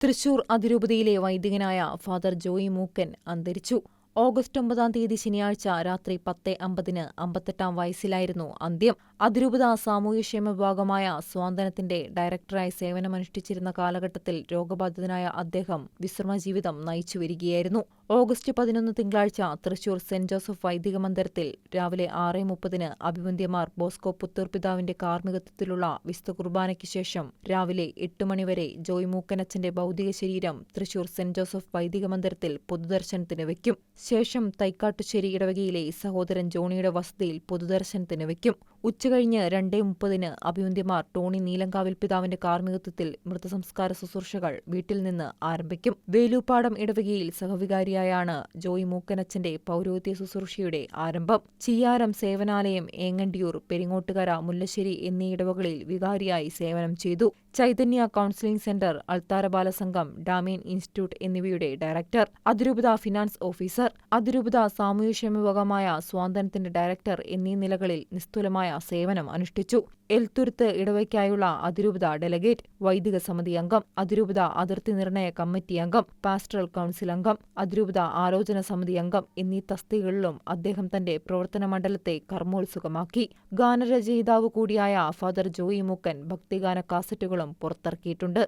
തൃശൂർ അതിരൂപതയിലെ വൈദികനായ ഫാദർ ജോയി മൂക്കൻ അന്തരിച്ചു. ഓഗസ്റ്റ് ഒമ്പതാം തീയതി ശനിയാഴ്ച രാത്രി പത്ത് അമ്പതിന് അമ്പത്തെട്ടാം വയസ്സിലായിരുന്നു അന്ത്യം. അതിരൂപത സാമൂഹ്യക്ഷേമ വിഭാഗമായ സ്വാന്തനത്തിന്റെ ഡയറക്ടറായി സേവനമനുഷ്ഠിച്ചിരുന്ന കാലഘട്ടത്തിൽ രോഗബാധിതനായ അദ്ദേഹം വിശ്രമ ജീവിതം നയിച്ചു വരികയായിരുന്നു ഓഗസ്റ്റ് പതിനൊന്ന് തിങ്കളാഴ്ച തൃശൂർ സെന്റ് ജോസഫ് വൈദിക മന്ദിരത്തിൽ രാവിലെ ആറ് മുപ്പതിന് അഭിവന്ദ്യമാർ ബോസ്കോ പുത്തൂർപിതാവിന്റെ കാർമ്മികത്വത്തിലുള്ള വിശുദ്ധ കുർബാനയ്ക്ക് ശേഷം രാവിലെ എട്ട് മണിവരെ ജോയ് മൂക്കനച്ചന്റെ ഭൗതിക ശരീരം തൃശൂർ സെന്റ് ജോസഫ് വൈദിക മന്ദിരത്തിൽ പൊതുദർശനത്തിന് വയ്ക്കും. ശേഷം തൈക്കാട്ടുശ്ശേരി ഇടവകയിലെ സഹോദരൻ ജോണിയുടെ വസതിയിൽ പൊതുദർശനത്തിന് വയ്ക്കും. ഉച്ചകഴിഞ്ഞ് രണ്ടേ മുപ്പതിന് അഭിവന്ദ്യമാർ ടോണി നീലങ്കാവിൽ പിതാവിന്റെ കാർമ്മികത്വത്തിൽ മൃതസംസ്കാര ശുശ്രൂഷകൾ വീട്ടിൽ നിന്ന് ആരംഭിക്കും. വേലൂപ്പാടം ഇടവകയിൽ സഹവികാരിയായാണ് ജോയി മൂക്കനച്ചന്റെ പൗരോഹിത്യ ശുശ്രൂഷയുടെ ആരംഭം. ചിയ്യാരം സേവനാലയം, ഏങ്ങണ്ടിയൂർ, പെരിങ്ങോട്ടുകര, മുല്ലശ്ശേരി എന്നീ ഇടവകളിൽ വികാരിയായി സേവനം ചെയ്തു. Chaitanya counselling centre, Althara Balasangham, Damien institute എന്നിവയുടെ ഡയറക്ടർ. അതിരൂപത ഫിനാൻസ് ഓഫീസർ. അതിരൂപത സാമൂഹ്യക്ഷേമ വിഭാഗമായ സ്വാന്തനത്തിന്റെ ഡയറക്ടർ എന്നീ നിലകളിൽ നിസ്തുലമായ സേവനം അനുഷ്ഠിച്ചു. എൽത്തുരുത്ത് ഇടവയ്ക്കായുള്ള അതിരൂപത ഡെലഗേറ്റ്, വൈദിക സമിതി അംഗം, അതിരൂപത അതിർത്തി നിർണയ കമ്മിറ്റി അംഗം, പാസ്റ്ററൽ കൗൺസിൽ അംഗം, അതിരൂപത ആലോചന സമിതി അംഗം എന്നീ തസ്തികകളിലും അദ്ദേഹം തന്റെ പ്രവർത്തന മണ്ഡലത്തെ കർമ്മോത്സുകമാക്കി. ഗാനരചയിതാവ് കൂടിയായ ഫാദർ ജോയി മൂക്കൻ ഭക്തിഗാന കാസറ്റുകളും പുറത്തിറക്കിയിട്ടുണ്ട്.